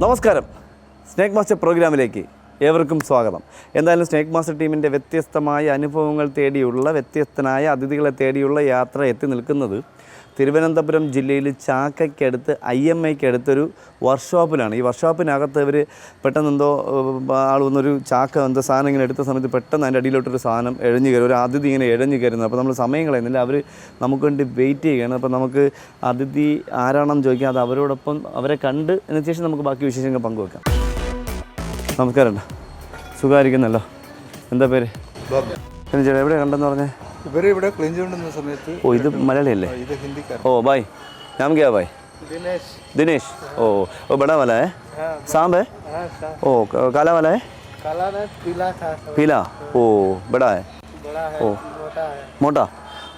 നമസ്കാരം. Snake master പ്രോഗ്രാമിലേക്ക് ഏവർക്കും സ്വാഗതം. എന്തായാലും സ്നേക് മാസ്റ്റർ ടീമിന്റെ വ്യത്യസ്തമായ അനുഭവങ്ങൾ തേടിയുള്ള വ്യത്യസ്തനായ അതിഥികളെ തേടിയുള്ള യാത്ര എത്തി നിൽക്കുന്നത് തിരുവനന്തപുരം ജില്ലയിൽ ചാക്കയ്ക്കടുത്ത് ഐ എം ഐക്കടുത്തൊരു വർക്ക്ഷോപ്പിലാണ്. ഈ വർക്ക്ഷോപ്പിനകത്ത് ഇവർ പെട്ടെന്ന് എന്തോ ആൾ വന്നൊരു ചാക്ക എന്തോ സാധനം ഇങ്ങനെ എടുത്ത സമയത്ത് പെട്ടെന്ന് അതിന്റെ അടിയിലോട്ടൊരു സാധനം എഴഞ്ഞു കയറും ഒരു അതിഥി ഇങ്ങനെ എഴഞ്ഞു കയറുന്നത് അപ്പോൾ നമ്മൾ സമയം കളയുന്നില്ല. അവർ നമുക്ക് വേണ്ടി വെയിറ്റ് ചെയ്യുകയാണ്. അപ്പോൾ നമുക്ക് അതിഥി ആരാണെന്ന് ചോദിക്കാം. അത് അവരോടൊപ്പം അവരെ കണ്ട് അതിന് ശേഷം നമുക്ക് ബാക്കി വിശേഷങ്ങൾ പങ്കുവെക്കാം. നമസ്കാരം. സുഖമായിരിക്കുന്നല്ലോ. എന്താ പേര്? എവിടെ കണ്ടെന്ന് പറഞ്ഞേ? ഇവരെ ഇവിടെ ക്ലീൻ ചെയ്തുകൊണ്ടിരുന്ന സമയത്ത് ഓ ഇത് മലയാളിയല്ലേ ഇത് ഹിന്ദിക്കാർ ओ भाई नाम क्या है भाई दिनेश ओ ओ बड़ा वाला है सांप है ओ क- काला वाला है काला में पीला था പീല ഓ ബടാ है बड़ा है ഓ मोटा है മോട്ടാ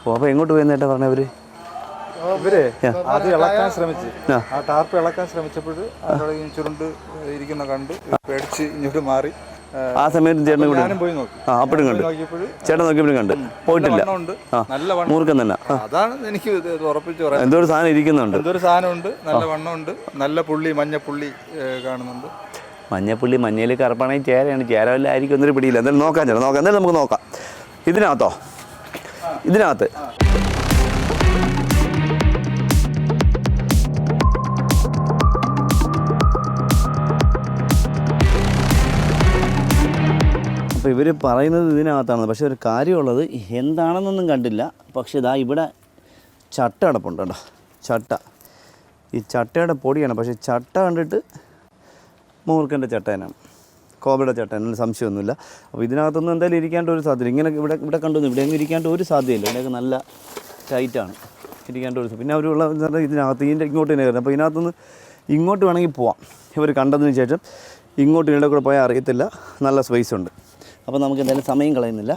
ഓ അപ്പോൾ എങ്ങോട്ട് പോയി നേട്ടാ പറഞ്ഞവര് ഇവരെ ആദ്യം ഇളക്കാൻ ശ്രമിച്ച് ആ. ആ ടാർപ്പ് ഇളക്കാൻ ശ്രമിച്ചപ്പോൾ അവിടെ ഈ ചുരുണ്ട് ഇരിക്കുന്ന കണ്ട് പേടിച്ച് ഇങ്ങോട്ട് മാറി ആ, സമയത്ത് ചേട്ടൻ കൂടെ ആ അപ്പോഴും കണ്ടു. ചേട്ടൻ നോക്കിയപ്പോഴും കണ്ടു. പോയിട്ടില്ല. മൂർക്കം തന്നെ. അതാണ് എനിക്ക് ഇത് ഉറപ്പിച്ച് പറയാം എന്തോ ഒരു സാധനം ഇരിക്കുന്നുണ്ട്. സാധനമുണ്ട്. നല്ല വണ്ണമുണ്ട്. നല്ല പുള്ളി മഞ്ഞ പുള്ളി ഏ, കാണുന്നുണ്ട്. മഞ്ഞപ്പുള്ളി മഞ്ഞയിൽ കറുപ്പാണെങ്കിൽ ചേരയാണ്. ചേരവല്ലായിരിക്കും ഒന്നൊരു പിടിയില്ല. എന്തായാലും നോക്കാം ചേട്ടാ നോക്കാം. എന്തായാലും നമുക്ക് നോക്കാം. ഇതിനകത്തോ? ഇതിനകത്ത്? അപ്പോൾ ഇവർ പറയുന്നത് ഇതിനകത്താണ് പക്ഷെ ഒരു കാര്യമുള്ളത് എന്താണെന്നൊന്നും കണ്ടില്ല. പക്ഷേ ഇതാ ഇവിടെ ചട്ട അടപ്പുണ്ട് കേട്ടോ. ചട്ട. ഈ ചട്ടയുടെ പൊടിയാണ്. പക്ഷെ ചട്ട കണ്ടിട്ട് മൂർഖന്റെ ചട്ടേനാണ്. കോബയുടെ ചട്ടേനാണ് സംശയമൊന്നുമില്ല. അപ്പോൾ ഇതിനകത്തൊന്നും എന്തായാലും ഇരിക്കാണ്ട് ഒരു സാധ്യത ഇങ്ങനെ ഇവിടെ ഇവിടെ കണ്ടു ഇവിടെ ഒന്നും ഇരിക്കാണ്ട് ഒരു സാധ്യതയില്ല. ഇവിടെയൊക്കെ നല്ല ടൈറ്റാണ്. ഇരിക്കാണ്ട് ഒരു പിന്നെ അവരുള്ള ഇതിനകത്ത്? ഇതിന്റെ ഇങ്ങോട്ട് തന്നെ കയറുന്നത്. അപ്പോൾ ഇതിനകത്തുനിന്ന് ഇങ്ങോട്ട് വേണമെങ്കിൽ പോവാം. ഇവർ കണ്ടതിന് ശേഷം ഇങ്ങോട്ട് ഇതിന്റെ കൂടെ പോയാൽ അറിയത്തില്ല. നല്ല സ്പേസ് ഉണ്ട്. അപ്പോൾ നമുക്ക് എന്തായാലും സമയം കളയുന്നില്ല.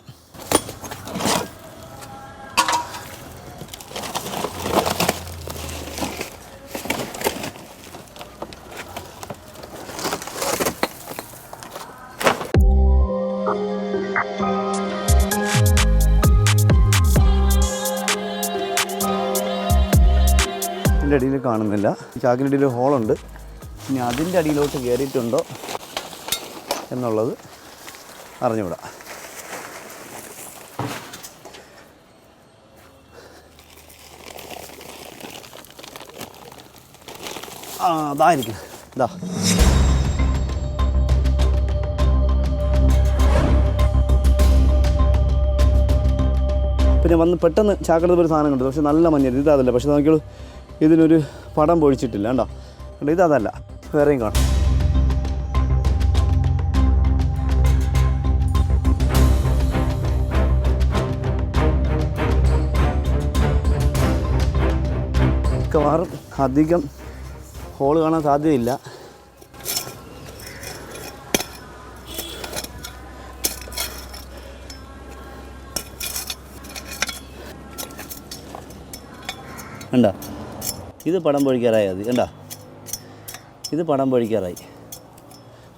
ഇതിന്റെ അടിയിൽ കാണുന്നില്ല. ചാക്കിന്റെ അടിയിൽ ഹോളുണ്ട് ഇനി അതിന്റെ അടിയിലോട്ട് കയറിയിട്ടുണ്ടോ എന്നുള്ളത് അറിഞ്ഞുകൂടാ. ആ അതായിരിക്കും. ഇതാ പിന്നെ വന്ന് പെട്ടെന്ന് ചാക്കടത്ത് ഒരു സാധനം കണ്ടു. പക്ഷെ നല്ല മഞ്ഞ ഇതതല്ല പക്ഷെ നോക്കിയോളൂ ഇതിനൊരു പടം പൊഴിച്ചിട്ടില്ല. കണ്ടോ? കണ്ടോ? ഇതതല്ല വേറെയും കാണാം. മിക്കവാറും അധികം ഹോൾ കാണാൻ സാധ്യതയില്ല. കണ്ട? ഇത് പടം പൊഴിക്കാറായി അത്. കണ്ട? ഇത് പടം പൊഴിക്കാറായി.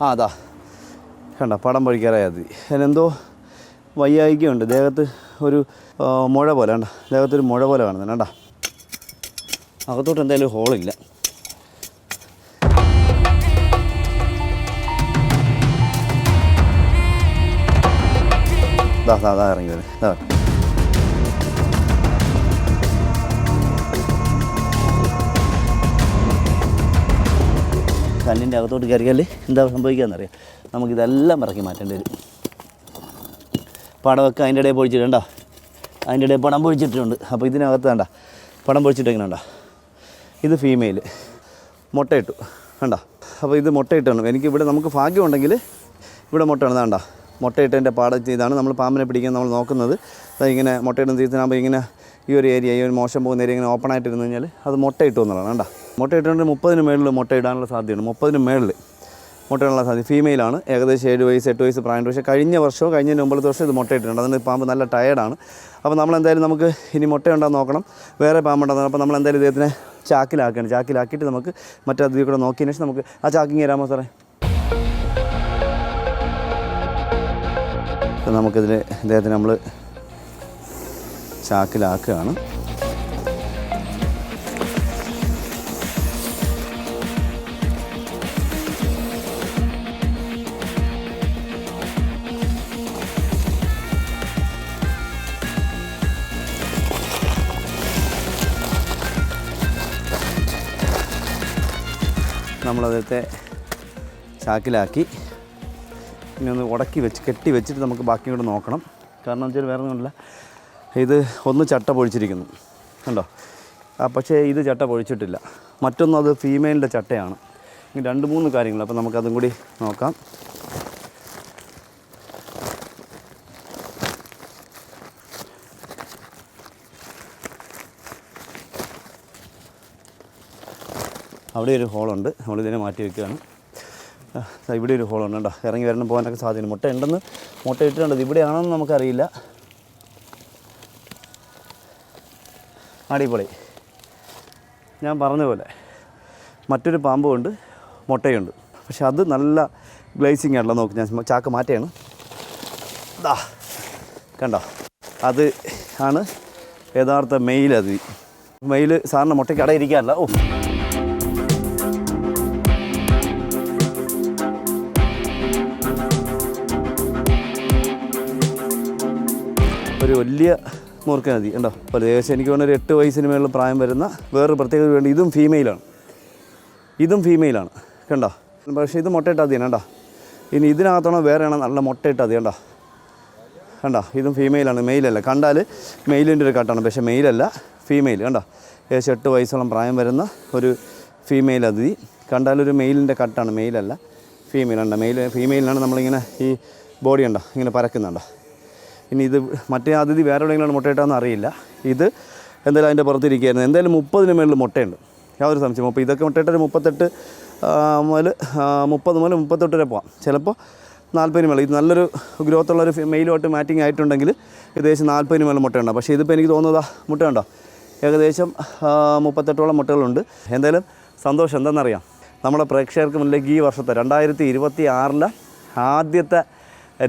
ആ അതാ കണ്ട? പടം പൊഴിക്കാറായി അത്. അതിനെന്തോ വയ്യായികയുണ്ട്. ദേഹത്ത് ഒരു മുഴ പോലെ. കണ്ട? ദേഹത്തൊരു മുഴ പോലെ കാണുന്നുണ്ട്. കണ്ട? അകത്തോട്ട് എന്തായാലും ഹോളില്ല. ദാ ദാ ദാ ഇറങ്ങി ദാ. കല്ലിന്റെ അകത്തോട്ട് കയറിയാൽ എന്താ സംഭവിക്കാന്നറിയാം നമുക്കിതെല്ലാം ഇറക്കി മാറ്റേണ്ടി വരും. പടമൊക്കെ അതിന്റെ ഇടയിൽ പൊഴിച്ചിട്ടുണ്ടോ അതിന്റെ ഇടയിൽ പടം പൊഴിച്ചിട്ടുണ്ട്. അപ്പോൾ ഇതിനകത്ത് വേണ്ട പടം പൊഴിച്ചിട്ട് എങ്ങനെ ഉണ്ടോ ഇത് ഫീമെയിൽ മുട്ടയിട്ടു വേണ്ട അപ്പോൾ ഇത് മുട്ടയിട്ടാണ് എനിക്ക് ഇവിടെ നമുക്ക് ഭാഗ്യമുണ്ടെങ്കിൽ ഇവിടെ മുട്ടയാണ് വേണ്ട മുട്ടയിട്ടതിന്റെ പാടം ഇതാണ് നമ്മൾ പാമ്പിനെ പിടിക്കാൻ നമ്മൾ നോക്കുന്നത്. അത് ഇങ്ങനെ മുട്ടയിടുന്ന തീർത്തിനാകുമ്പോൾ ഇങ്ങനെ ഈ ഒരു ഏരിയ ഈ ഒരു മോശം പോകുന്ന ഏരിയ ഇങ്ങനെ ഓപ്പൺ ആയിട്ടിരുന്നു കഴിഞ്ഞാൽ അത് മുട്ടയിട്ടു എന്നുള്ളതാണ് വേണ്ട മുട്ടയിട്ടുണ്ടെങ്കിൽ മുപ്പതിന് മേളിൽ മുട്ടയിടാനുള്ള സാധ്യതയുണ്ട്. മുപ്പതിന് മേളിൽ മുട്ടയിടാനുള്ള സാധ്യത. ഫീമെയിലാണ് ഏകദേശം ഏഴ് വയസ്സ് എട്ട് വയസ്സ് പ്രായം. പക്ഷേ കഴിഞ്ഞ വർഷമോ കഴിഞ്ഞ ഒമ്പത് വർഷം ഇത് മുട്ടയിട്ടിട്ടുണ്ട്. ഈ പാമ്പ് നല്ല ടയർഡാണ് അപ്പോൾ നമ്മളെന്തായാലും നമുക്ക് ഇനി മുട്ടയുണ്ടോയെന്ന് നോക്കണം. വേറെ പാമ്പുണ്ടെന്ന് അപ്പോൾ നമ്മളെന്തായാലും ഇദ്ദേഹത്തിനെ ചാക്കിലാക്കണം ചാക്കിലാക്കിയിട്ട് നമുക്ക് മറ്റേ അതിൽ കൂടെ നോക്കിയതിന് ശേഷം നമുക്ക് ആ ചാക്കിങ് തരാമോ സാറേ? നമുക്കിതിൽ ഇദ്ദേഹത്തിന് നമ്മൾ ചാക്കിലാക്കുകയാണ്. നമ്മളതത്തെ ചാക്കിലാക്കി. ഇനി ഒന്ന് ഉടക്കി വെച്ച് കെട്ടി വെച്ചിട്ട് നമുക്ക് ബാക്കി കൂടെ നോക്കണം. കാരണം വെച്ചാൽ വേറെ ഒന്നുമില്ല. ഇത് ഒന്ന് ചട്ട പൊഴിച്ചിരിക്കുന്നു. കണ്ടോ? ആ പക്ഷേ ഇത് ചട്ട പൊഴിച്ചിട്ടില്ല. മറ്റൊന്നും അത് ഫീമെയിലിന്റെ ചട്ടയാണ്. രണ്ട് മൂന്ന് കാര്യങ്ങൾ. അപ്പോൾ നമുക്കതും കൂടി നോക്കാം. അവിടെ ഒരു ഹോളുണ്ട്. നമ്മളിതിനെ മാറ്റി വെക്കുകയാണ്. ഇവിടെ ഒരു ഹോളുണ്ട് കേട്ടോ ഇറങ്ങി വരണം പോകാനൊക്കെ സാധ്യത മുട്ട ഉണ്ടെന്ന് മുട്ട ഇട്ടിട്ടുണ്ട്. ഇവിടെയാണെന്ന് നമുക്കറിയില്ല. അടിപൊളി. ഞാൻ പറഞ്ഞ പോലെ മറ്റൊരു പാമ്പുമുണ്ട് മുട്ടയുണ്ട്. പക്ഷെ അത് നല്ല ഗ്ലേസിങ് ആണല്ലോ. നോക്ക് ഞാൻ ചാക്ക് മാറ്റയാണ് ദാ കണ്ടോ? അത് ആണ് യഥാർത്ഥ മെയിൽ അത്. മെയിൽ സാറിന് മുട്ടയ്ക്ക് അടയിരിക്കാറില്ല. ഓ വലിയ മൂർക്ക നദി ഉണ്ടോ അപ്പോൾ ഏകദേശം എനിക്ക് തോന്നുന്നു എട്ട് വയസ്സിന് മേളിൽ പ്രായം വരുന്ന വേറൊരു പ്രത്യേകത വേണ്ടി ഇതും ഫീമെയിലാണ് ഇതും ഫീമെയിലാണ് കണ്ടോ? പക്ഷേ ഇത് മുട്ടയിട്ടാൽ മതി. കേട്ടോ ഇനി ഇതിനകത്താണോ വേറെയാണോ നല്ല മുട്ടയിട്ടാൽ മതി. കണ്ടോ? കണ്ടോ? ഇതും ഫീമെയിലാണ് മെയിലല്ല കണ്ടാൽ മെയിലിന്റെ ഒരു കട്ടാണ് പക്ഷേ മെയിലല്ല ഫീമെയിൽ കണ്ടോ? ഏകദേശം എട്ട് വയസ്സോളം പ്രായം വരുന്ന ഒരു ഫീമെയിൽ അതിഥി കണ്ടാൽ ഒരു മെയിലിന്റെ കട്ടാണ് മെയിലല്ല ഫീമെയിൽ ഉണ്ടോ മെയിൽ ഫീമെയിലാണ് നമ്മളിങ്ങനെ ഈ ബോഡി ഉണ്ടോ ഇങ്ങനെ പരക്കുന്നുണ്ടോ ഇനി ഇത് മറ്റേ അതിഥി വേറെ എവിടെയെങ്കിലും മുട്ടയിട്ടാന്ന് അറിയില്ല. ഇത് എന്തായാലും അതിന്റെ പുറത്തിരിക്കുകയായിരുന്നു. എന്തായാലും മുപ്പതിന് മേളിൽ മുട്ടയുണ്ട്. യാതൊരു സംശയം അപ്പോൾ ഇതൊക്കെ മുട്ടയിട്ടൊരു മുപ്പത്തെട്ട് മുതൽ മുപ്പത് മുതൽ മുപ്പത്തെട്ട് വരെ പോകാം ചിലപ്പോൾ നാൽപ്പതിന് മേളിൽ. ഇത് നല്ലൊരു ഗ്രോത്ത് ഉള്ളൊരു മെയിലുമായിട്ട് മാറ്റിംഗ് ആയിട്ടുണ്ടെങ്കിൽ ഏകദേശം നാൽപ്പതിന് മേളിൽ മുട്ടയുണ്ടാവും പക്ഷേ ഇതിപ്പോൾ എനിക്ക് തോന്നുന്നതാ മുട്ട ഉണ്ടോ ഏകദേശം മുപ്പത്തെട്ടോളം മുട്ടകളുണ്ട്. എന്തായാലും സന്തോഷം. എന്താണെന്നറിയാം. നമ്മുടെ പ്രേക്ഷകർക്ക് മുന്നിലേക്ക് ഈ വർഷത്തെ രണ്ടായിരത്തി ഇരുപത്തി ആറിലെ ആദ്യത്തെ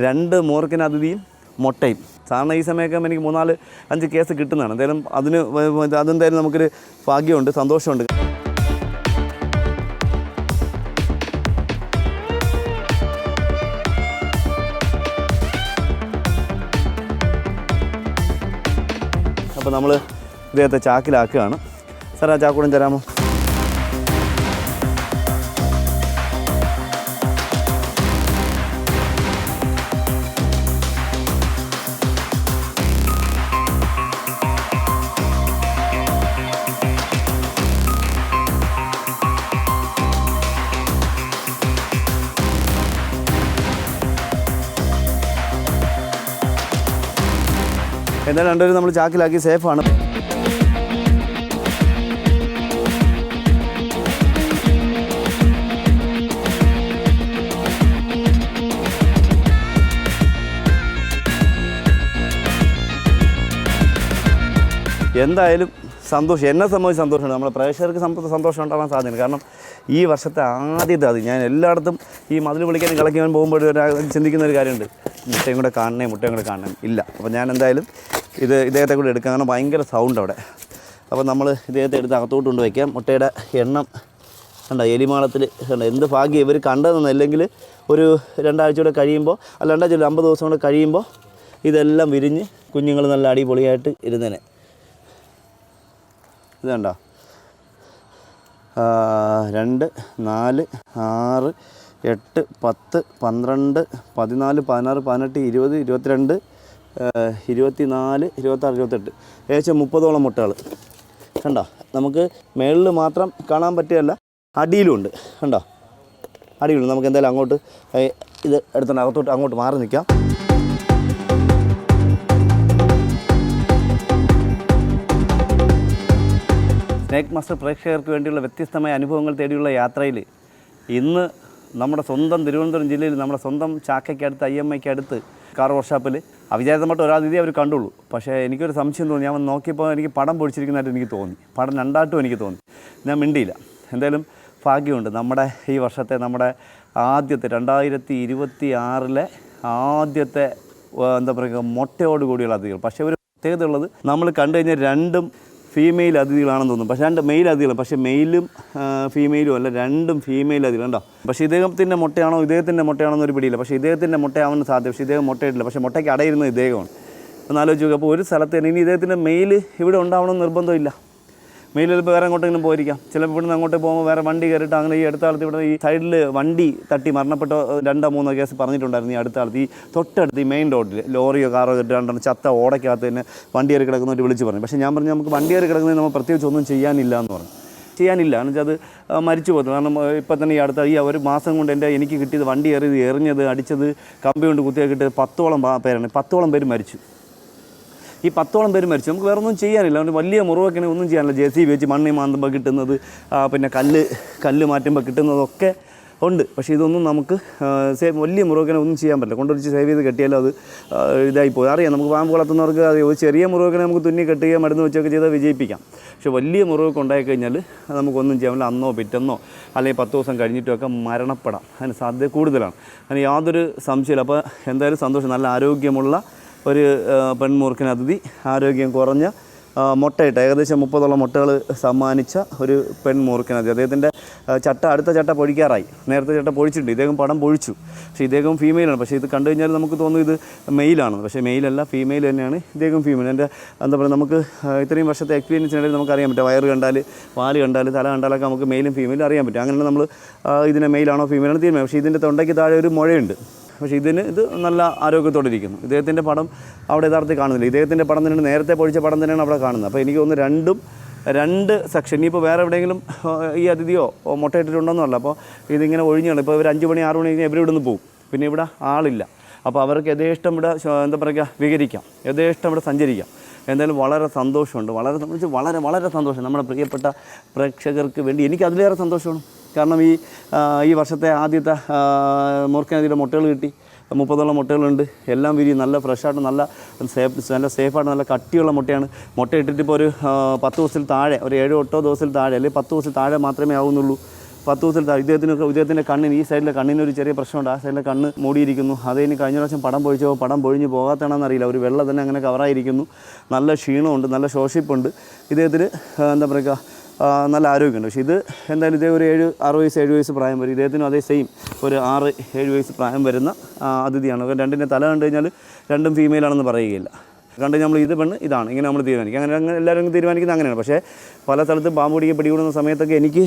രണ്ട് മോർക്കിന് അതിഥിയും മുട്ടയും. സാധാരണ ഈ സമയമൊക്കെ എനിക്ക് മൂന്നാൽ അഞ്ച് കേസ് കിട്ടുന്നതാണ്. എന്തായാലും അതിന് അതെന്തായാലും നമുക്കൊരു ഭാഗ്യമുണ്ട് സന്തോഷമുണ്ട്. അപ്പോൾ നമ്മൾ ഇദ്ദേഹത്തെ ചാക്കിലാക്കുകയാണ്. സാർ ആ ചാക്കൂടം തരാമോ? എന്തായാലും രണ്ടുപേരും നമ്മൾ ചാക്കിലാക്കി സേഫാണ്. എന്തായാലും സന്തോഷം എന്നെ സംബന്ധിച്ച് സന്തോഷമുണ്ട് നമ്മുടെ പ്രേക്ഷകർക്ക് സന്തോഷം ഉണ്ടാവാൻ സാധ്യത കാരണം ഈ വർഷത്തെ ആദ്യത്തെ അത് ഞാൻ എല്ലായിടത്തും ഈ മതിൽ വിളിക്കാനും കളിക്കാൻ പോകുമ്പോൾ ചിന്തിക്കുന്ന ഒരു കാര്യമുണ്ട്. മുട്ടയും കൂടെ കാണണേ മുട്ടയും കൂടെ കാണണം. ഇല്ല. അപ്പോൾ ഞാൻ എന്തായാലും ഇത് ഇദ്ദേഹത്തെ കൂടെ എടുക്കാം കാരണം ഭയങ്കര സൗണ്ട് അവിടെ. അപ്പോൾ നമ്മൾ ഇദ്ദേഹത്തെ എടുത്ത് അകത്തോട്ട് കൊണ്ട് വയ്ക്കാം മുട്ടയുടെ എണ്ണം കണ്ട എലിമാളത്തിൽ കണ്ട എന്ത് ഭാഗ്യം ഇവർ കണ്ടതെന്ന്. അല്ലെങ്കിൽ ഒരു രണ്ടാഴ്ച കൂടെ കഴിയുമ്പോൾ അല്ല രണ്ടാഴ്ച ഒരു അമ്പത് ദിവസം കൂടെ കഴിയുമ്പോൾ ഇതെല്ലാം വിരിഞ്ഞ് കുഞ്ഞുങ്ങൾ നല്ല അടിപൊളിയായിട്ട് ഇരുന്നേനെ. ഇത് കണ്ടോ? രണ്ട് നാല് ആറ് എട്ട് പത്ത് പന്ത്രണ്ട് പതിനാല് പതിനാറ് പതിനെട്ട് ഇരുപത് ഇരുപത്തിരണ്ട് ആ, ഇരുപത്തിനാല് ഇരുപത്താറ് ഇരുപത്തെട്ട്. ഏകദേശം മുപ്പതോളം മുട്ടകൾ. കണ്ടോ? നമുക്ക് മേളിൽ മാത്രം കാണാൻ പറ്റുകയല്ല അടിയിലുമുണ്ട്. കണ്ടോ? അടിയിലുണ്ട്. നമുക്ക് എന്തായാലും അങ്ങോട്ട് ഇത് എടുത്തോണ്ട് അകത്തോട്ട് അങ്ങോട്ട് മാറി നിൽക്കാം. സ്നേക്ക് മാസ്റ്റർ പ്രേക്ഷകർക്ക് വേണ്ടിയുള്ള വ്യത്യസ്തമായ അനുഭവങ്ങൾ തേടിയുള്ള യാത്രയിൽ ഇന്ന് നമ്മുടെ സ്വന്തം തിരുവനന്തപുരം ജില്ലയിൽ നമ്മുടെ സ്വന്തം ചാക്കയ്ക്കടുത്ത് അടുത്ത് കാർ വർക്ക്ഷോപ്പിൽ അവിചാരിതമായിട്ട് ഒരാതിഥി അവർ കണ്ടുള്ളൂ. പക്ഷേ എനിക്കൊരു സംശയം തോന്നി. ഞാൻ നോക്കിയപ്പോൾ എനിക്ക് പടം പൊടിച്ചിരിക്കുന്നതായിട്ട് എനിക്ക് തോന്നി. പടം രണ്ടായിട്ടും എനിക്ക് തോന്നി. ഞാൻ മിണ്ടിയില്ല. എന്തായാലും ഭാഗ്യമുണ്ട്. നമ്മുടെ ഈ വർഷത്തെ നമ്മുടെ ആദ്യത്തെ രണ്ടായിരത്തി ഇരുപത്തി ആറിലെ ആദ്യത്തെ എന്താ പറയുക മുട്ടയോട് കൂടിയുള്ള അതിഥികൾ. പക്ഷേ ഒരു പ്രത്യേകത ഉള്ളത് നമ്മൾ കണ്ടു കഴിഞ്ഞാൽ രണ്ടും ഫീമെയിൽ അതിഥികളാണെന്ന് തോന്നുന്നു. പക്ഷേ രണ്ട് മെയിൽ അതിഥികളാണ്. പക്ഷേ മെയിലും ഫീമെയിലും അല്ല രണ്ടും ഫീമെയിൽ അതിഥികൾ ഉണ്ടോ പക്ഷേ ഇദ്ദേഹത്തിന്റെ മുട്ടയാണോ ഇദ്ദേഹത്തിന്റെ മുട്ടയാണോ എന്നൊരു പിടിയില്ല. പക്ഷേ ഇദ്ദേഹത്തിന്റെ മുട്ടയാവുന്ന സാധ്യത പക്ഷേ ഇദ്ദേഹം മുട്ടയിട്ടില്ല. പക്ഷേ മുട്ടയ്ക്ക് അടയിരുന്നത് ഇദ്ദേഹമാണ്. ഒന്ന് ആലോചിച്ച് നോക്കുക അപ്പോൾ ഒരു സ്ഥലത്ത് തന്നെ ഇനി ഇദ്ദേഹത്തിന്റെ മെയിൽ ഇവിടെ ഉണ്ടാവണമെന്ന് നിർബന്ധമില്ല. മെയിൽ ചിലപ്പോൾ വേറെ അങ്ങോട്ടെങ്കിലും പോയിരിക്കാം. ചിലപ്പോൾ ഇവിടുന്ന് അങ്ങോട്ട് പോകുമ്പോൾ വേറെ വണ്ടി കയറിയിട്ട് അങ്ങനെ ഈ അടുത്ത കാലത്ത് ഇവിടെ ഈ സൈഡിൽ വണ്ടി തട്ടി മരണപ്പെട്ട രണ്ടോ മൂന്നോ കേസ് പറഞ്ഞിട്ടുണ്ടായിരുന്നു ഈ അടുത്ത ഈ തൊട്ടടുത്ത് ഈ മെയിൻ റോഡിൽ ലോറിയോ കാറോ കെട്ടാണ്ട് ചത്ത ഓടയ്ക്കകത്ത് തന്നെ വണ്ടി കയറി കിടക്കുന്നവർ വിളിച്ച് പറഞ്ഞു. പക്ഷേ ഞാൻ പറഞ്ഞു നമുക്ക് വണ്ടി കയറി കിടക്കുന്നതിന് നമ്മൾ പ്രത്യേകിച്ച് ഒന്നും ചെയ്യാനില്ല എന്ന് പറഞ്ഞു. ചെയ്യാനില്ല. എന്ന് വെച്ചാൽ അത് മരിച്ചു പോകുന്നത് കാരണം ഇപ്പം തന്നെ ഈ അടുത്ത ഈ ഒരു മാസം കൊണ്ട് എന്റെ എനിക്ക് കിട്ടിയത് വണ്ടി എറിയത് എറിഞ്ഞത് അടിച്ചത് കമ്പി കൊണ്ട് കുത്തിയാക്കിയിട്ട് പത്തോളം പേരാണ്. പത്തോളം പേര് മരിച്ചു. ഈ പത്തോളം പേര് മരിച്ചു. നമുക്ക് വേറെ ഒന്നും ചെയ്യാനില്ല. അതുകൊണ്ട് വലിയ മുറിവൊക്കെ ഒന്നും ചെയ്യാനില്ല. ജെ സി ബി വെച്ച് മണ്ണി മാന്തുമ്പോൾ കിട്ടുന്നത് പിന്നെ കല്ല് കല്ല് മാറ്റുമ്പോൾ കിട്ടുന്നതൊക്കെ ഉണ്ട്. പക്ഷേ ഇതൊന്നും നമുക്ക് സേവ് വലിയ മുറിവൊക്കെ ഒന്നും ചെയ്യാൻ പറ്റില്ല. കൊണ്ടുവച്ച് സേവ് ചെയ്ത് കെട്ടിയാലും അത് ഇതായി പോയി അറിയാം നമുക്ക് പാമ്പ് വളർത്തുന്നവർക്ക് അറിയാം ഒരു ചെറിയ മുറിവൊക്കെ നമുക്ക് തുന്നി കെട്ടുകയോ മരുന്ന് വെച്ചൊക്കെ ചെയ്താൽ വിജയിപ്പിക്കാം. പക്ഷേ വലിയ മുറിവൊക്കെ ഉണ്ടായി കഴിഞ്ഞാൽ അത് നമുക്കൊന്നും ചെയ്യാൻ പറ്റില്ല. അന്നോ പിറ്റെന്നോ അല്ലെങ്കിൽ പത്ത് ദിവസം കഴിഞ്ഞിട്ടൊക്കെ മരണപ്പെടാം. അതിന് സാധ്യത കൂടുതലാണ്. അതിന് യാതൊരു സംശയമില്ല അപ്പോൾ എന്തായാലും സന്തോഷം. നല്ല ആരോഗ്യമുള്ള ഒരു പെൺമൂർക്കിന് അതിഥി ആരോഗ്യം കുറഞ്ഞ മുട്ടയിട്ട് ഏകദേശം മുപ്പതോളം മുട്ടകൾ സമ്മാനിച്ച ഒരു പെൺമൂർഖൻ അതിഥി. അദ്ദേഹത്തിന്റെ ചട്ട അടുത്ത ചട്ട പൊഴിക്കാറായി. നേരത്തെ ചട്ട പൊഴിച്ചിട്ടുണ്ട്. ഇദ്ദേഹം പടം പൊഴിച്ചു. പക്ഷേ ഇദ്ദേഹം ഫീമെയിലാണ് പക്ഷേ ഇത് കണ്ടു കഴിഞ്ഞാൽ നമുക്ക് തോന്നും ഇത് മെയിലാണ് പക്ഷേ മെയിലല്ല ഫീമെയിൽ തന്നെയാണ് ഇദ്ദേഹം ഫീമെയിൽ എന്റെ എന്താ പറയുക നമുക്ക് ഇത്രയും വർഷത്തെ എക്സ്പീരിയൻസിനിടയിൽ നമുക്ക് അറിയാൻ പറ്റും. വയറ് കണ്ടാൽ പാൽ കണ്ടാൽ തല കണ്ടാലൊക്കെ നമുക്ക് മെയിലും ഫീമെയിലും അറിയാൻ പറ്റും. അങ്ങനെ നമ്മൾ ഇതിനെ മെയിലാണോ ഫീമെയിലാണോ തീരുമാനം പക്ഷേ ഇതിന്റെ തൊണ്ടയ്ക്ക് താഴെ ഒരു മുഴയുണ്ട്. പക്ഷേ ഇതിന് ഇത് നല്ല ആരോഗ്യത്തോടെ ഇരിക്കുന്നു. ഇദ്ദേഹത്തിന്റെ പടം അവിടെ യഥാർത്ഥത്തിൽ കാണുന്നില്ല. ഇദ്ദേഹത്തിന്റെ പടം തന്നെയാണ് നേരത്തെ പൊഴിച്ച പടം തന്നെയാണ് അവിടെ കാണുന്നത്. അപ്പോൾ എനിക്ക് തോന്നുന്നു രണ്ടും രണ്ട് സെക്ഷൻ ഇനിയിപ്പോൾ വേറെ എവിടെയെങ്കിലും ഈ അതിഥിയോ മുട്ടയിട്ടിട്ടുണ്ടോന്നല്ല അപ്പോൾ ഇതിങ്ങനെ ഒഴിഞ്ഞാണ് ഇപ്പോൾ ഒരു അഞ്ച് മണി ആറ് മണി കഴിഞ്ഞാൽ എവിടെ ഇവിടുന്ന് പോകും പിന്നെ ഇവിടെ ആളില്ല. അപ്പോൾ അവർക്ക് യഥേഷ്ടം ഇവിടെ എന്താ പറയുക വികരിക്കാം യഥേഷ്ടം ഇവിടെ സഞ്ചരിക്കാം. എന്തായാലും വളരെ സന്തോഷമുണ്ട്. വളരെ സംബന്ധിച്ച് വളരെ വളരെ സന്തോഷം. നമ്മുടെ പ്രിയപ്പെട്ട പ്രേക്ഷകർക്ക് വേണ്ടി എനിക്ക് അതിലേറെ സന്തോഷമാണ്. കാരണം ഈ ഈ വർഷത്തെ ആദ്യത്തെ മൂർക്കനദിയുടെ മുട്ടകൾ കിട്ടി. മുപ്പതോളം മുട്ടകളുണ്ട്. എല്ലാം വിരി നല്ല ഫ്രഷായിട്ട് നല്ല സേഫ് നല്ല സേഫായിട്ട് നല്ല കട്ടിയുള്ള മുട്ടയാണ്. മുട്ട ഇട്ടിട്ട് ഇപ്പോൾ ഒരു പത്ത് ദിവസത്തിൽ താഴെ ഒരു ഏഴോ എട്ടോ ദിവസത്തിൽ താഴെ അല്ലെങ്കിൽ പത്ത് ദിവസത്തിൽ താഴെ മാത്രമേ ആവുന്നുള്ളൂ. പത്ത് ദിവസത്തിൽ ഇദ്ദേഹത്തിനൊക്കെ ഇദ്ദേഹത്തിന്റെ കണ്ണിന് ഈ സൈഡിലെ കണ്ണിന് ഒരു ചെറിയ പ്രശ്നമുണ്ട്. ആ സൈഡിലെ കണ്ണ് മൂടിയിരിക്കുന്നു. അത് ഇനി കഴിഞ്ഞ പ്രാവശ്യം പടം പൊഴിച്ചോ പടം പൊഴിഞ്ഞ് പോകാത്തതാണെന്ന് അറിയില്ല. ഒരു വെള്ളം തന്നെ അങ്ങനെ കവറായിരിക്കുന്നു നല്ല ക്ഷീണമുണ്ട് നല്ല ശോഷിപ്പുണ്ട് ഇദ്ദേഹത്തിന് എന്താ പറയുക നല്ല ആരോഗ്യമുണ്ട്. പക്ഷേ ഇത് എന്തായാലും ഇതേ ഒരു ഏഴ് ആറ് വയസ്സ് ഏഴ് വയസ്സ് പ്രായം വരും. ഇദ്ദേഹത്തിനും അതേ സെയിം ഒരു ആറ് ഏഴ് വയസ്സ് പ്രായം വരുന്ന അതിഥിയാണ്. രണ്ടിന്റെ തല കണ്ടു കഴിഞ്ഞാൽ രണ്ടും ഫീമെയിലാണെന്ന് പറയുകയില്ല. കണ്ട് നമ്മൾ ഇത് പെണ്ണ് ഇതാണ്. ഇങ്ങനെ നമ്മൾ തീരുമാനിക്കും. അങ്ങനെ അങ്ങനെ എല്ലാവരും തീരുമാനിക്കുന്നത് അങ്ങനെയാണ്. പക്ഷേ പല സ്ഥലത്തും പാമ്പ് പിടിക്കുക പിടികൂടുന്ന സമയത്തൊക്കെ എനിക്ക്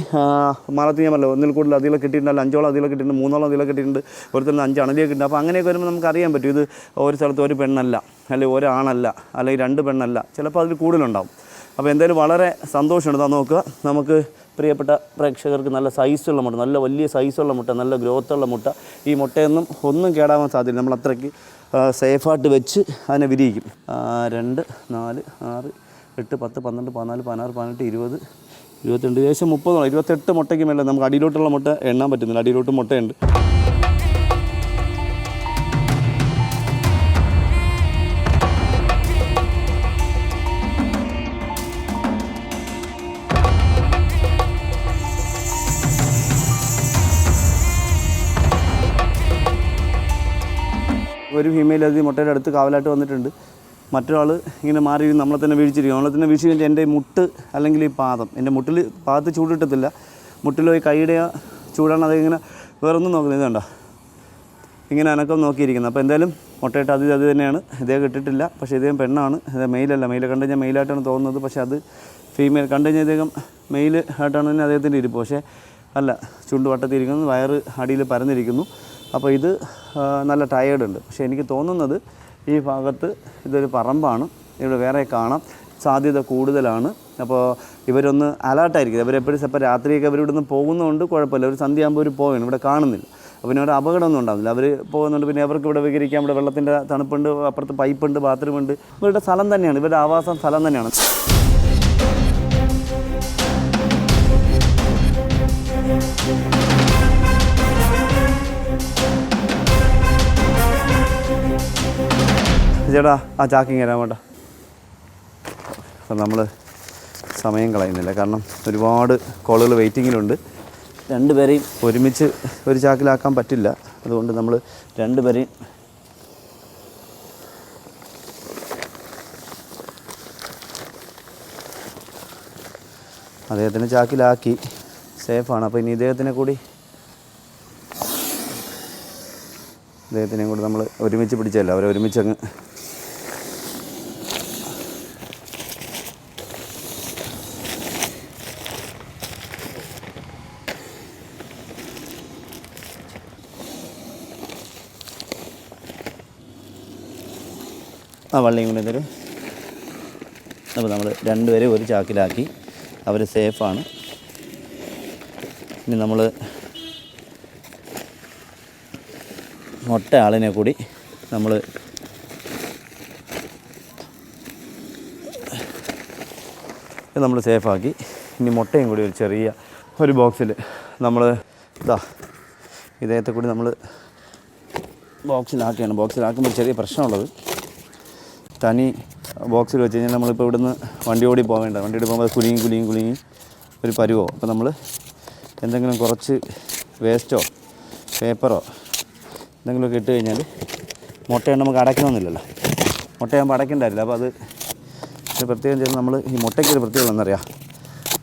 മാളത്തിൽ ഞാൻ പറഞ്ഞല്ലോ ഒന്നിൽ കൂടുതൽ അതിലൊക്കെ കിട്ടിയിട്ടുണ്ട് അഞ്ചോളം അതിലൊക്കെ കിട്ടിയിട്ടുണ്ട് മൂന്നോളം അതിലൊക്കെ കിട്ടിയിട്ടുണ്ട് ഒരുത്തരം അഞ്ച് അണലിയൊക്കെ കിട്ടുന്നുണ്ട് അപ്പോൾ അങ്ങനെയൊക്കെ വരുമ്പോൾ നമുക്ക് അറിയാൻ പറ്റും. ഇത് ഒരു സ്ഥലത്ത് ഒരു പെണ്ണല്ല അല്ലെങ്കിൽ ഒരാണല്ല അല്ലെങ്കിൽ രണ്ട് പെണ്ണല്ല. ചിലപ്പോൾ അതിൽ കൂടുതലുണ്ടാവും. അപ്പോൾ എന്തായാലും വളരെ സന്തോഷമുണ്ട്. താ നോക്കുക. നമുക്ക് പ്രിയപ്പെട്ട പ്രേക്ഷകർക്ക് നല്ല സൈസുള്ള മുട്ട നല്ല വലിയ സൈസുള്ള മുട്ട നല്ല ഗ്രോത്തുള്ള മുട്ട. ഈ മുട്ടയൊന്നും ഒന്നും കേടാവാൻ സാധ്യത നമ്മൾ അത്രയ്ക്ക് സേഫായിട്ട് വെച്ച് അതിനെ വിരിയിക്കും. രണ്ട് നാല് ആറ് എട്ട് പത്ത് പന്ത്രണ്ട് പതിനാല് പതിനാറ് പതിനെട്ട് ഇരുപത് ഇരുപത്തിരണ്ട് ഏകദേശം മുപ്പതോളം ഇരുപത്തെട്ട് മുട്ടയ്ക്ക് മേലെ നമുക്ക് അടിയിലോട്ടുള്ള മുട്ട എണ്ണാൻ പറ്റുന്നില്ല. അടിയിലോട്ട് മുട്ടയുണ്ട്. ഒരു ഫീമെയിൽ അതിഥി മുട്ടയുടെ അടുത്ത് കാവലായിട്ട് വന്നിട്ടുണ്ട്. മറ്റൊരാൾ ഇങ്ങനെ മാറി നമ്മളെ തന്നെ വീഴ്ചിരിക്കും നമ്മളെ തന്നെ വീഴ്ച കഴിഞ്ഞാൽ എന്റെ മുട്ട് അല്ലെങ്കിൽ ഈ പാദം. എന്റെ മുട്ടിൽ പാദത്ത് ചൂടിട്ടത്തില്ല. മുട്ടിലോ ഈ കൈയുടെ ചൂടാണ് അതിങ്ങനെ വേറൊന്നും നോക്കുന്നത്. ഇതുണ്ട ഇങ്ങനെ അനക്കം നോക്കിയിരിക്കുന്നത്. അപ്പോൾ എന്തായാലും മുട്ടയിട്ട് അത് അത് തന്നെയാണ്. ഇദ്ദേഹം കിട്ടിയിട്ടില്ല പക്ഷേ ഇദ്ദേഹം പെണ്ണാണ്. ഇത് മെയിലല്ല മെയിൽ കണ്ടു കഴിഞ്ഞാൽ മെയിലായിട്ടാണ് തോന്നുന്നത്. പക്ഷേ അത് ഫീമെയിൽ കണ്ടു കഴിഞ്ഞാൽ ഇദ്ദേഹം മെയിൽ ആയിട്ടാണ് തന്നെ അദ്ദേഹത്തിന്റെ ഇരിപ്പ്. പക്ഷേ അല്ല ചുണ്ട് വട്ടത്തിരിക്കുന്നു. വയറ് അടിയിൽ പരന്നിരിക്കുന്നു. അപ്പോൾ ഇത് നല്ല ടയേർഡ് ഉണ്ട്. പക്ഷേ എനിക്ക് തോന്നുന്നത് ഈ ഭാഗത്ത് ഇതൊരു പറമ്പാണ്. ഇവിടെ വേറെ കാണാം. സാധ്യത കൂടുതലാണ്. അപ്പോൾ ഇവരൊന്ന് അലേർട്ടായിരിക്കും ഇവരെപ്പോഴും ഇപ്പോൾ രാത്രിയൊക്കെ അവർ ഇവിടുന്ന് പോകുന്നതുകൊണ്ട് കുഴപ്പമില്ല. ഒരു സന്ധ്യയാകുമ്പോൾ ഒരു പോവുകയാണ് ഇവിടെ കാണുന്നില്ല. അപ്പോൾ പിന്നെ ഒരു അപകടമൊന്നും ഉണ്ടാവില്ല അവർ പോകുന്നുണ്ട് പിന്നെ അവർക്ക് ഇവിടെ വികരിക്കാം ഇവിടെ വെള്ളത്തിന്റെ തണുപ്പുണ്ട് അപ്പുറത്ത് പൈപ്പുണ്ട് ബാത്റൂമുണ്ട് ഇവരുടെ സ്ഥലം തന്നെയാണ്. ഇവരുടെ ആവാസം സ്ഥലം തന്നെയാണ്. ചേട്ടാ ആ ചാക്കിങ് തരാൻ വേണ്ട. നമ്മൾ സമയം കളയുന്നില്ല. കാരണം ഒരുപാട് കോളുകൾ വെയിറ്റിങ്ങിലുണ്ട്. രണ്ടുപേരെയും ഒരുമിച്ച് ഒരു ചാക്കിലാക്കാൻ പറ്റില്ല. അതുകൊണ്ട് നമ്മൾ രണ്ടുപേരെയും അദ്ദേഹത്തിനെ ചാക്കിലാക്കി സേഫാണ്. അപ്പോൾ ഇനി ഇദ്ദേഹത്തിനെ കൂടി അദ്ദേഹത്തിനെയും കൂടി നമ്മൾ ഒരുമിച്ച് പിടിച്ചല്ല അവരെ ഒരുമിച്ച് അങ്ങ് ആ വള്ളിയും കൂടി തരും. അപ്പോൾ നമ്മൾ രണ്ടുപേരെ ഒരു ചാക്കിലാക്കി അവർ സേഫാണ്. ഇനി നമ്മൾ മൊട്ട ആളിനെ കൂടി നമ്മൾ നമ്മൾ സേഫാക്കി. ഇനി മുട്ടയും കൂടി ഒരു ചെറിയ ഒരു ബോക്സിൽ നമ്മൾ ഇതാ ഇദ്ദേഹത്തെ കൂടി നമ്മൾ ബോക്സിലാക്കുകയാണ് ബോക്സിലാക്കുമ്പോൾ ചെറിയ പ്രശ്നമുള്ളത്. തനി ബോക്സിൽ വെച്ച് കഴിഞ്ഞാൽ നമ്മളിപ്പോൾ ഇവിടുന്ന് വണ്ടി ഓടി പോകേണ്ട വണ്ടി ഓടി പോകുമ്പോൾ കുലുങ്ങി കുലുങ്ങി കുലുങ്ങി ഒരു പരുവോ. അപ്പോൾ നമ്മൾ എന്തെങ്കിലും കുറച്ച് വേസ്റ്റോ പേപ്പറോ എന്തെങ്കിലുമൊക്കെ ഇട്ട് കഴിഞ്ഞാൽ മുട്ടയാണ് നമുക്ക് അടയ്ക്കണമെന്നില്ലല്ലോ. മുട്ടയാകുമ്പോൾ അടയ്ക്കണ്ടായില്ല അപ്പോൾ അത് പ്രത്യേകം ചെയ്യുന്നത് നമ്മൾ ഈ മുട്ടയ്ക്ക് ഒരു പ്രത്യേകത എന്നറിയാം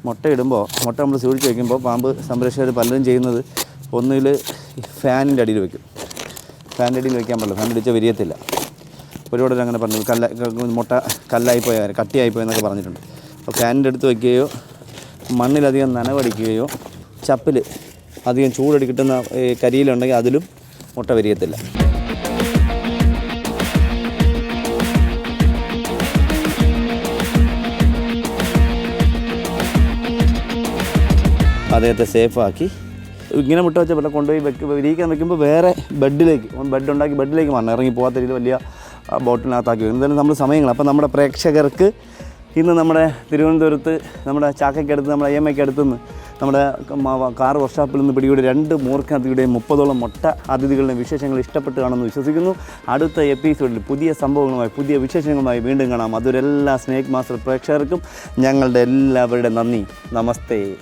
മുട്ട ഇടുമ്പോൾ മുട്ട നമ്മൾ സൂക്ഷിച്ച് വയ്ക്കുമ്പോൾ പാമ്പ് സംരക്ഷകർ പലരും ചെയ്യുന്നത് ഒന്നിൽ ഫാനിന്റെ അടിയിൽ വയ്ക്കും ഫാനിന്റെ അടിയിൽ വയ്ക്കാൻ പറ്റില്ല ഫാൻ അടിച്ചാൽ വിരിയത്തില്ല. ഒരുപാട് അങ്ങനെ പറഞ്ഞു. കല്ല മുട്ട കല്ലായി പോയാൽ കട്ടിയായി പോയെന്നൊക്കെ പറഞ്ഞിട്ടുണ്ട്. അപ്പോൾ ഫാനിന്റെ അടുത്ത് വയ്ക്കുകയോ മണ്ണിലധികം നനവടിക്കുകയോ ചപ്പിൽ അധികം ചൂടടി കിട്ടുന്ന കരിയിലുണ്ടെങ്കിൽ അതിലും മുട്ട വിരിയത്തില്ല. അദ്ദേഹത്തെ സേഫാക്കി ഇങ്ങനെ മുട്ട വെച്ച പിന്നെ കൊണ്ടുപോയി വെക്ക് വിരിയിക്കാൻ വെക്കുമ്പോൾ വേറെ ബെഡിലേക്ക് ബെഡ് ഉണ്ടാക്കി ബെഡിലേക്ക് മണ്ണ് ഇറങ്ങി പോകാത്ത രീതിയിൽ വലിയ ബോട്ടിനകത്താക്കി വെക്കും എന്തായാലും നമ്മൾ സമയങ്ങൾ അപ്പോൾ നമ്മുടെ പ്രേക്ഷകർക്ക് ഇന്ന് നമ്മുടെ തിരുവനന്തപുരത്ത് നമ്മുടെ ചാക്കയ്ക്കടുത്ത് നമ്മുടെ എം ഐക്കടുത്ത് നിന്ന് നമ്മുടെ കാർ വർക്ക്ഷോപ്പിൽ നിന്ന് പിടികൂടി രണ്ട് മൂർഖതിയുടെയും മുപ്പതോളം മൊട്ട അതിഥികളുടെയും വിശേഷങ്ങൾ ഇഷ്ടപ്പെട്ട് കാണുമെന്ന് വിശ്വസിക്കുന്നു. അടുത്ത എപ്പിസോഡിൽ പുതിയ സംഭവങ്ങളുമായി പുതിയ വിശേഷങ്ങളുമായി വീണ്ടും കാണാം. അതുവരെല്ലാ സ്നേക് മാസ്റ്റർ പ്രേക്ഷകർക്കും ഞങ്ങളുടെ എല്ലാവരുടെ നന്ദി. നമസ്തേ.